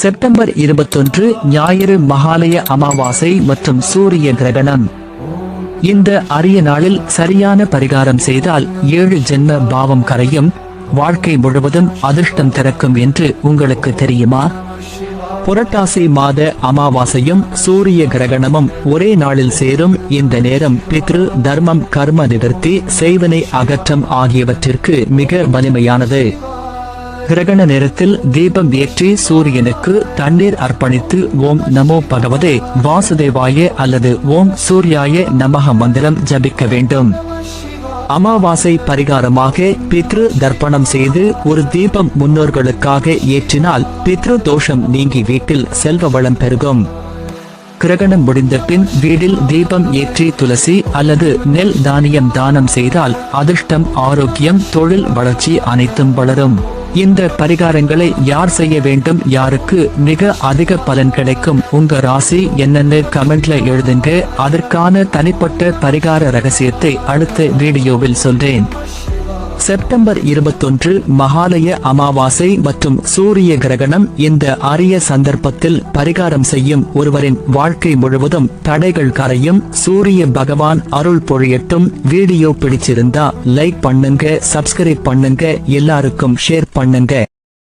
September இருபத்தொன்று ஞாயிறு மகாலய அமாவாசை மற்றும் சூரிய கிரகணம். இந்த அரிய நாளில் சரியான பரிகாரம் செய்தால் ஏழு ஜென்ம பாவம் கரையும் வாழ்க்கை முழுவதும் அதிர்ஷ்டம் திறக்கும் என்று உங்களுக்கு தெரியுமா? புரட்டாசி மாத அமாவாசையும் சூரிய கிரகணமும் ஒரே நாளில் சேரும். இந்த நேரம் பித்ரு தர்மம் கர்ம நிவர்த்தி செய்வனை அகற்றம் ஆகியவற்றிற்கு மிக வலிமையானது. கிரகண நேரத்தில் தீபம் ஏற்றி சூரியனுக்கு தண்ணீர் அர்ப்பணித்து ஓம் நமோ பகவதே வாசுதேவாய அல்லது ஓம் சூர்யாய நமக மந்திரம் ஜபிக்க வேண்டும். அமாவாசை பரிகாரமாக பித்ரு தர்ப்பணம் செய்து ஒரு தீபம் முன்னோர்களுக்காக ஏற்றினால் பித்ரு தோஷம் நீங்கி வீட்டில் செல்வ வளம் பெருகும். கிரகணம் முடிந்த பின் வீடில் தீபம் ஏற்றி துளசி அல்லது நெல் தானியம் தானம் செய்தால் அதிர்ஷ்டம் ஆரோக்கியம் தொழில் வளர்ச்சி அனைத்தும் வளரும். இந்த பரிகாரங்களை யார் செய்ய வேண்டும் யாருக்கு மிக அதிக பலன் கிடைக்கும் உங்க ராசி என்னன்னு கமெண்ட்ல எழுதுங்க. அதற்கான தனிப்பட்ட பரிகார ரகசியத்தை அடுத்த வீடியோவில் சொல்றேன். செப்டம்பர் இருபத்தொன்று மகாலய அமாவாசை மற்றும் சூரிய கிரகணம் இந்த அரிய சந்தர்ப்பத்தில் பரிகாரம் செய்யும் ஒருவரின் வாழ்க்கை முழுவதும் தடைகள் கரையும் சூரிய பகவான் அருள் பொழியட்டும். வீடியோ பிடிச்சிருந்தா லைக் பண்ணுங்க சப்ஸ்கிரைப் பண்ணுங்க எல்லாருக்கும் ஷேர் பண்ணுங்க.